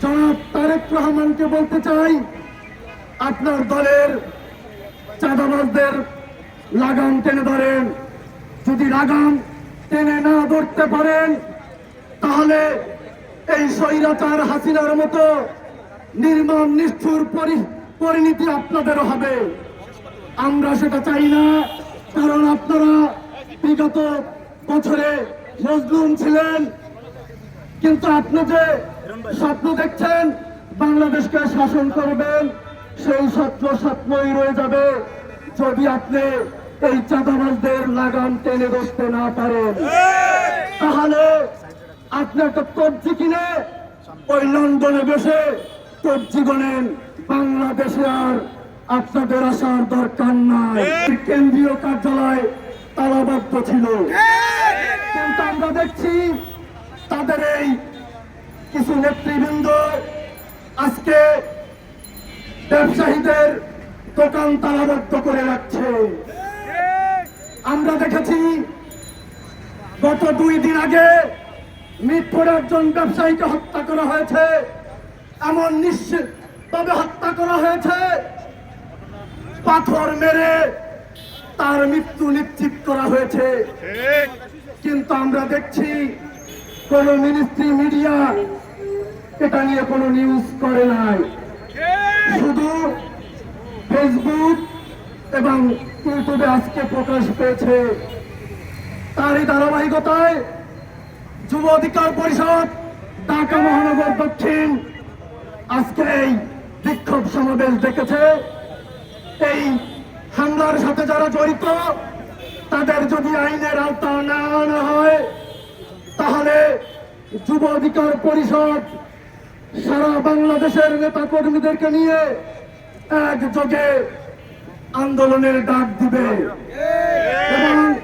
জনাব তারেক রহমানকে বলতে চাই, আপনার দলের চাঁদাবাজদের লাগাম টেনে ধরেন। যদি লাগাম টেনে না ধরতে পারেন, তাহলে এই স্বৈরাচার হাসিনার মতো নির্মম, নিষ্ঠুর পরি- পরিণতি আপনাদেরও হবে। আমরা সেটা চাই না, কারণ আপনারা বিগত বছরে মজলুম ছিলেন। কিন্তু আপনি যে স্বপ্ন দেখছেন, বাংলাদেশকে শাসন করবেন, সেই স্বপ্ন স্বপ্নই রয়ে যাবে যদি আপনি এই চাঁদাবাজদের লাগাম টেনে ধরতে না পারেন। তাহলে আপনি একটা কবজি কিনে ওই লন্ডনে বসে কবজি গনেন বাংলাদেশে আর আপনাদের আসার দরকার নাই। কেন্দ্রীয় কার্যালয় তালাবদ্ধ ছিল। কিন্তু আমরা দেখছি তাদের এই কিছু নেতৃবৃন্দ আজকে ব্যবসায়ীদের দোকান তালাবদ্ধ করে রাখছে। আমরা দেখেছি গত দুই দিন আগে মিটফোর একজন ব্যবসায়ীকে হত্যা করা হয়েছে। এমন নিশ্চিত তবে হত্যা করা হয়েছে। পাথর মেরে তার মৃত্যু নিশ্চিত করা হয়েছে। কিন্তু আমরা দেখছি কোন মিনিস্ট্রি মিডিয়া এটা নিয়ে কোনো নিউজ করে নাই। শুধু ফেসবুক এবং ইউটিউবে আজকে প্রকাশ পেয়েছে। তারই ধারাবাহিকতায় যুব অধিকার পরিষদ, ঢাকা মহানগর দক্ষিণ আজকে এই বিক্ষোভ সমাবেশ দেখেছে এই হামলার সাথে যারা জড়িত, তাদের যদি আইনের আওতা না আনা হয়, তাহলে যুব অধিকার পরিষদ সারা বাংলাদেশের নেতা কর্মীদেরকে নিয়ে একযোগে আন্দোলনের ডাক দিবে। এবং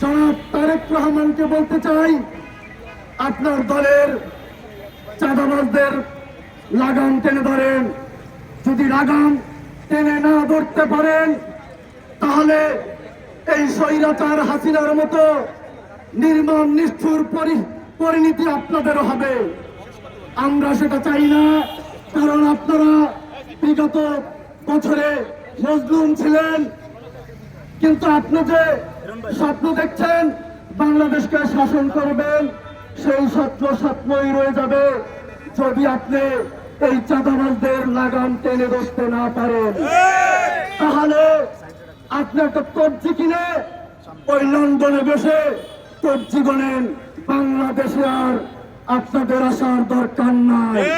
জনাব তারেক রহমানকে বলতে চাই, আপনার দলের চাঁদাবাজদের লাগাম টেনে ধরেন। যদি লাগাম টেনে না ধরতে পারেন, তাহলে এই স্বৈরাচার হাসিনার মতো নির্মম, নিষ্ঠুর পরি- পরিণতি আপনাদেরও হবে। আমরা সেটা চাই না, কারণ আপনারা বিগত বছরে মজলুম ছিলেন। কিন্তু আপনি যে স্বপ্ন দেখছেন, বাংলাদেশকে শাসন করবেন, সেই স্বপ্ন স্বপ্নই রয়ে যাবে, যদি আপনি এই চাঁদাবাজদের লাগাম টেনে ধরতে না পারেন। তাহলে আপনি একটা কবজি কিনে ওই লন্ডনে বসে কবজি বলেন, বাংলাদেশে আর আপনাদের আসার দরকার নাই।